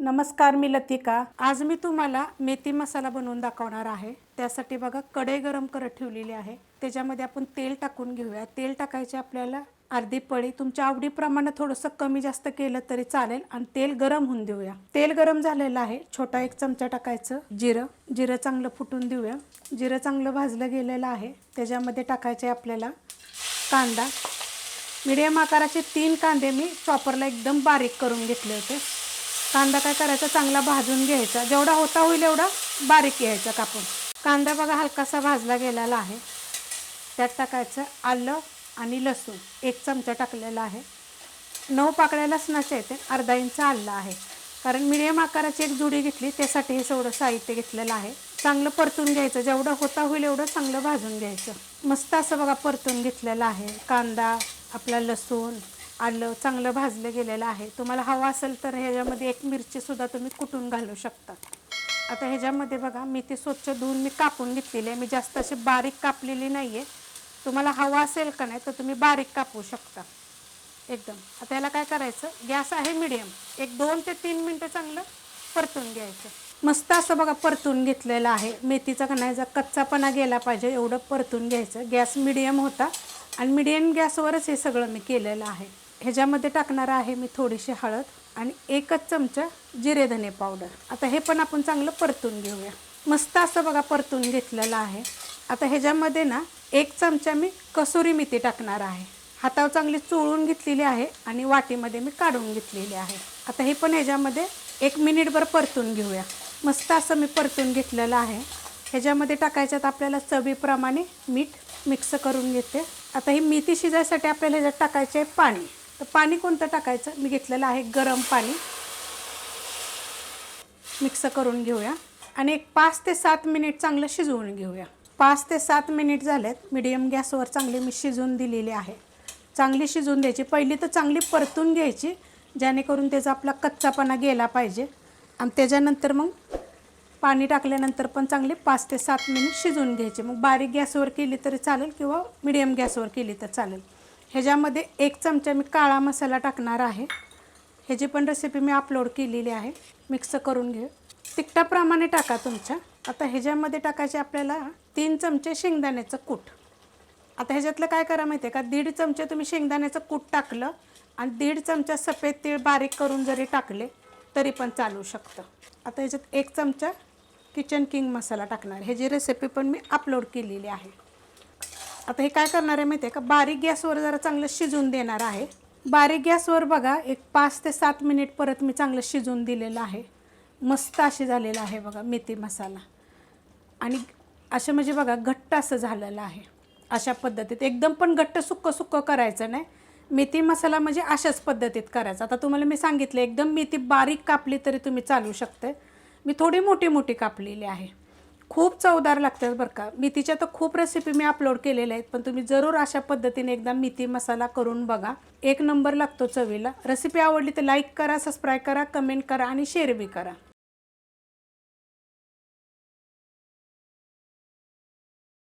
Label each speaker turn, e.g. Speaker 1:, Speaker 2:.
Speaker 1: नमस्कार मी लतिका. आज मी तुम्हाला मेथी मसाला बनवून दाखवणार आहे. त्यासाठी बघा कढई गरम करत ठेवलेली आहे. त्याच्यामध्ये आपण तेल टाकून घेऊया. तेल टाकायचे आपल्याला अर्धी पळी. तुमच्या आवडीप्रमाणे थोडंसं कमी जास्त केलं तरी चालेल आणि तेल गरम होऊन देऊया. तेल गरम झालेलं आहे. छोटा एक चमचा टाकायचं. जिरं. जिरं चांगलं फुटून देऊया. जिरं चांगलं भाजलं गेलेलं आहे. त्याच्यामध्ये टाकायचे आपल्याला कांदा. मिडियम आकाराचे तीन कांदे मी चॉपरला एकदम बारीक करून घेतले होते. कांदा काय करायचा? चांगला भाजून घ्यायचा. जेवढा होता होईल एवढा बारीक घ्यायचा कापून. कांदा बघा हलकासा भाजला गेलेला आहे. त्यात टाकायचं आलं आणि लसूण. एक चमचा टाकलेला आहे. नऊ पाकळ्या लसणाच्या येते अर्धा इंच आलं आहे. कारण मिडियम आकाराची एक जुडी घेतली त्यासाठी हे सगळं साहित्य घेतलेलं आहे. चांगलं परतून घ्यायचं. जेवढं होता होईल एवढं चांगलं भाजून घ्यायचं. मस्त असं बघा परतून घेतलेलं आहे. कांदा आपला लसूण आलं चांगलं भाजलं गेलेलं आहे. तुम्हाला हवं असेल तर ह्याच्यामध्ये एक मिरचीसुद्धा तुम्ही कुटून घालू शकता. आता ह्याच्यामध्ये बघा मी ती स्वच्छ धुवून मी कापून घेतलेली आहे. मी जास्त अशी बारीक कापलेली नाही आहे तुम्हाला हवा असेल का नाही तर तुम्ही बारीक कापू शकता. एकदम. आता याला काय करायचं? गॅस आहे मिडियम. एक दोन ते तीन मिनटं चांगलं परतून घ्यायचं. मस्त असं बघा परतून घेतलेलं आहे. मेथीचा कणायचा कच्चापणा गेला पाहिजे एवढं परतून घ्यायचं. गॅस मिडियम होता. आणि मिडियम गॅसवरच हे सगळं मी केलेलं आहे. ह्याच्यामध्ये टाकणार आहे मी थोडीशी हळद आणि एकच चमचा जिरे धने पावडर. आता हे पण आपण चांगलं परतून घेऊया. मस्त असं बघा परतून घेतलेलं आहे. आता ह्याच्यामध्ये ना एक चमचा मी कसुरी मेथी टाकणार आहे. हातावर चांगली चोळून घेतलेली आहे आणि वाटीमध्ये मी काढून घेतलेली आहे. आता हे पण ह्याच्यामध्ये एक मिनिटभर परतून घेऊया. मस्त असं मी परतून घेतलेलं आहे. ह्याच्यामध्ये टाकायच्यात आपल्याला चवीप्रमाणे मीठ मिक्स करून घेते. आता ही मेथी शिजायसाठी आपल्याला ह्याच्यात टाकायचे आहे पाणी. तर पाणी कोणतं टाकायचं? मी घेतलेलं आहे गरम पाणी. मिक्स करून घेऊया. आणि एक पाच ते सात मिनिट चांगलं शिजवून घेऊया. पाच ते सात मिनिट झालेत. मिडियम गॅसवर चांगली मी शिजवून दिलेली आहे. चांगली शिजवून द्यायची. पहिली तर चांगली परतून घ्यायची जेणेकरून त्याचा आपला कच्चापणा गेला पाहिजे. आणि त्याच्यानंतर मग पाणी टाकल्यानंतर पण चांगले पाच ते सात मिनिट शिजवून घ्यायचे. मग बारीक गॅसवर केली तरी चालेल किंवा मिडियम गॅसवर केली तर चालेल. ह्याच्यामध्ये एक चमचा मी काळा मसाला टाकणार आहे. ह्याची पण रेसिपी मी अपलोड केलेली आहे मिक्स करून घे तिखटाप्रमाणे टाका तुमच्या. आता ह्याच्यामध्ये टाकायचे आपल्याला तीन चमचे शेंगदाण्याचं कूट. आता ह्याच्यातलं काय करा माहिती आहे का? दीड चमचे तुम्ही शेंगदाण्याचं कूट टाकलं आणि दीड चमचा सफेद तीळ बारीक करून जरी टाकले तरी पण चालू शकतं. आता ह्याच्यात एक चमचा किचन किंग मसाला टाकणार. ह्याची रेसिपी पण मी अपलोड केलेली आहे. आता हे काय करणार आहे माहिती आहे का? बारीक गॅसवर जरा चांगलं शिजवून देणार आहे. बारीक गॅसवर बघा एक पाच ते सात मिनिट परत मी चांगलं शिजवून दिलेलं आहे. मस्त अशी झालेलं आहे बघा मेथी मसाला. आणि असं म्हणजे बघा घट्ट असं झालेलं आहे. अशा पद्धतीत. एकदम पण घट्ट सुक्कं सुक्कं करायचं नाही. मेथी मसाला म्हणजे अशाच पद्धतीत करायचा. आता तुम्हाला मी सांगितलं एकदम मेथी बारीक कापली तरी तुम्ही चालू शकते मी थोडी मोठी मोठी कापलेली आहे. खूप चवदार लागतात बरं का. मेथीच्या तर खूप रेसिपी मी अपलोड केलेल्या आहेत पण तुम्ही जरूर अशा पद्धतीने एकदा मेथी मसाला करून बघा. एक नंबर लागतो चवीला. रेसिपी आवडली तर लाईक करा सबस्क्राईब करा कमेंट करा आणि शेअर बी करा.